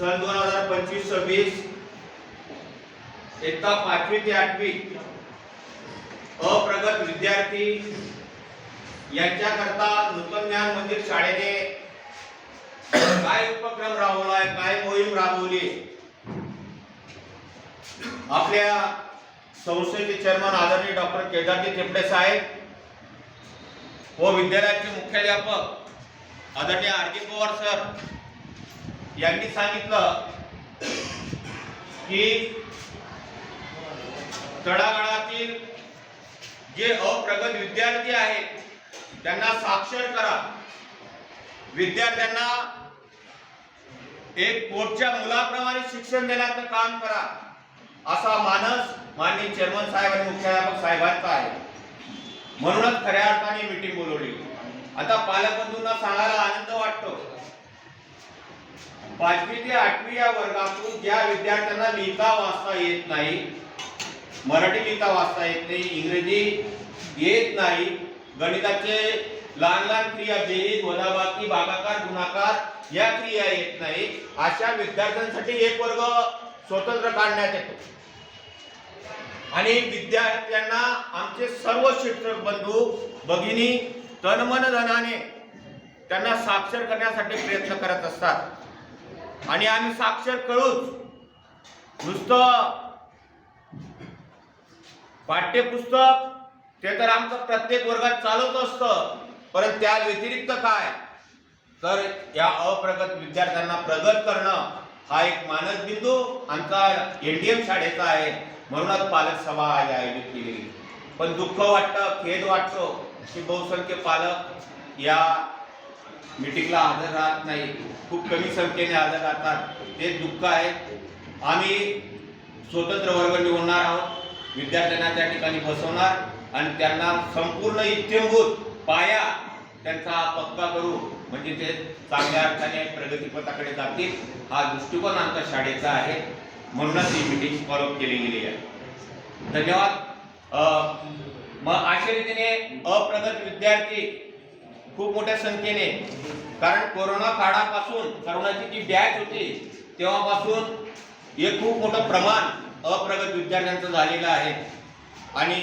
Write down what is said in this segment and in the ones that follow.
सन दोन हजार पंचवीस सव्वीस इयत्ता पाचवी ते आठवी अप्रगत विद्यार्थी यांच्याकरता नूतन ज्ञान मंदिर शाळेने काय उपक्रम राबवलाय काय मोहीम राबवली? आपल्या संस्थेचे चेअरमन आदरणीय डॉक्टर केदारजी टेपडे साहेब व विद्यालयाचे मुख्याध्यापक आदरणीय आर पवार सर यांनी सांगितलं की तळागाळातील जे अप्रगत विद्यार्थी आहेत त्यांना साक्षर करा. विद्यार्थ्यांना एक पोटच्या मुलाप्रमाणे शिक्षण देण्याचं काम करा असा मानस माननीय चेअरमन साहेब आणि मुख्याध्यापक साहेबांचा आहे. म्हणूनच खऱ्या अर्थाने मीटिंग बोलवली. आता पालकबंधूंना सांगायला आनंद वाटतो. पाचवी ते आठवी या वर्गातून ज्या विद्यार्थ्यांना लिहिता वाचता येत नाही मराठी लिहिता वाचता येत नाही इंग्रजी येत नाही गणिताचे लहान लहान क्रिया बेरीज वजाबाकी भागाकार गुणाकार या क्रिया येत नाही अशा विद्यार्थ्यांसाठी एक वर्ग स्वतंत्र काढण्यात येतो. आणि विद्यार्थ्यांना आमचे सर्व शिक्षक बंधू भगिनी तनमन धनाने त्यांना साक्षर करण्यासाठी प्रयत्न करत असतात. आणि आम्ही साक्षर कळूच. नुसतं पाठ्यपुस्तक ते तर आमचं प्रत्येक वर्गात चालूच असतं. परंतु त्या व्यतिरिक्त काय? तर या अप्रगत विद्यार्थ्यांना प्रगत करणं हा एक मानस बिंदू आमचा एम शाळेचा आहे. म्हणूनच पालक सभा आज आयोजित केली पण दुःख वाटतं खेद वाटतो की बहुसंख्य पालक या मीटिंगला हजर राहत नाही. खूप कमी संख्येने हजर राहतात. ते दुःख आहे. आम्ही स्वतंत्र वर्ग निवडणार आहोत. विद्यार्थ्यांना त्या ठिकाणी बसवणार आणि त्यांना संपूर्ण इत्यंभूत पाया त्यांचा पक्का करू. म्हणजे ते चांगल्या अर्थाने प्रगतीपथाकडे जातील. हा दृष्टिकोन आमच्या शाळेचा आहे. म्हणूनच ही मीटिंग फॉलो केली गेली आहे. धन्यवाद. मग अशा रीतीने अप्रगत विद्यार्थी खूप मोठ्या संख्येने. कारण कोरोना काळापासून कोरोनाची जी बॅच होती तेव्हापासून हे खूप मोठं प्रमाण अप्रगत विद्यार्थ्यांचं झालेलं आहे. आणि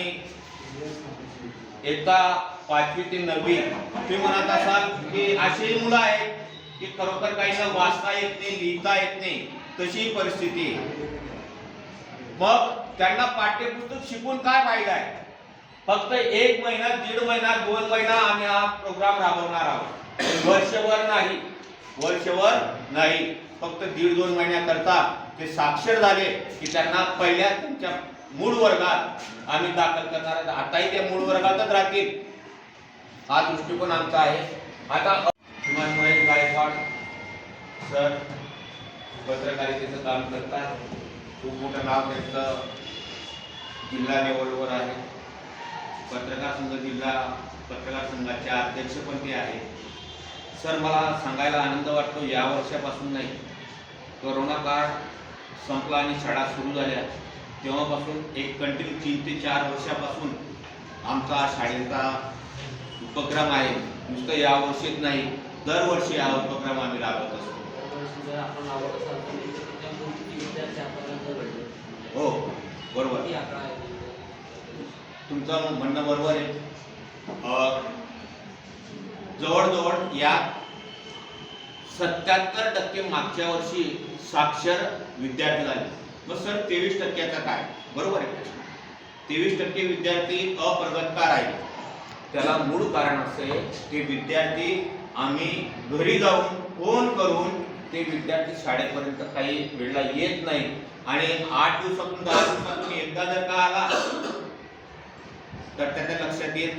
एकदा पाचवी ते नववी तुम्ही म्हणत असाल की अशी मुलं आहेत की खरोखर काहींना वाचता येत नाही लिहिता येत नाही तशी परिस्थिती मग त्यांना पाठ्यपुस्तक शिकून काय फायदा आहे? फक्त एक महिना दीड महिना दोन महिना आम्ही हा प्रोग्राम राबवणार आहोत. वर्षभर नाही वर्षभर नाही फक्त दीड दोन महिन्याकरता ते साक्षर झाले की त्यांना पहिल्या त्यांच्या मूळ वर्गात आम्ही दाखल करणार आताही ते मूळ वर्गातच राहतील. हा दृष्टिकोन आमचा आहे. आता महेश गायकवाड सर पत्रकारितेचं काम करतात. खूप मोठं नाव त्यांचं जिल्हा लेवलवर आहे. पत्रकार संघ जिल्हा पत्रकार संघाचे अध्यक्ष पण ते आहेत. सर मला सांगायला आनंद वाटतो या वर्षापासून नाही. करोना काळ संपला आणि शाळा सुरू झाल्या. तेव्हापासून एक कंटिन्यू तीन ते चार वर्षापासून आमचा शाळेचा उपक्रम आहे. नुसतं या वर्षीच नाही दरवर्षी हा उपक्रम आम्ही राबवत असतो. दरवर्षी जर आपण असाल हो बरोबर तुमचं म्हणणं बरोबर आहे. जवळजवळ या सत्याहत्तर टक्के मागच्या वर्षी साक्षर विद्यार्थी झाले. मग सर तेवीस टक्क्याचा काय? बरोबर आहे तेवीस टक्के विद्यार्थी अप्रगतकार आहेत. त्याला मूळ कारण असे की विद्यार्थी आम्ही घरी जाऊन फोन करून ते विद्यार्थी शाळेपर्यंत काही वेळेला येत नाही. आणि आठ दिवसातून दहा दिवसातून एकदा जर का आला तर त्याच्या लक्षात येत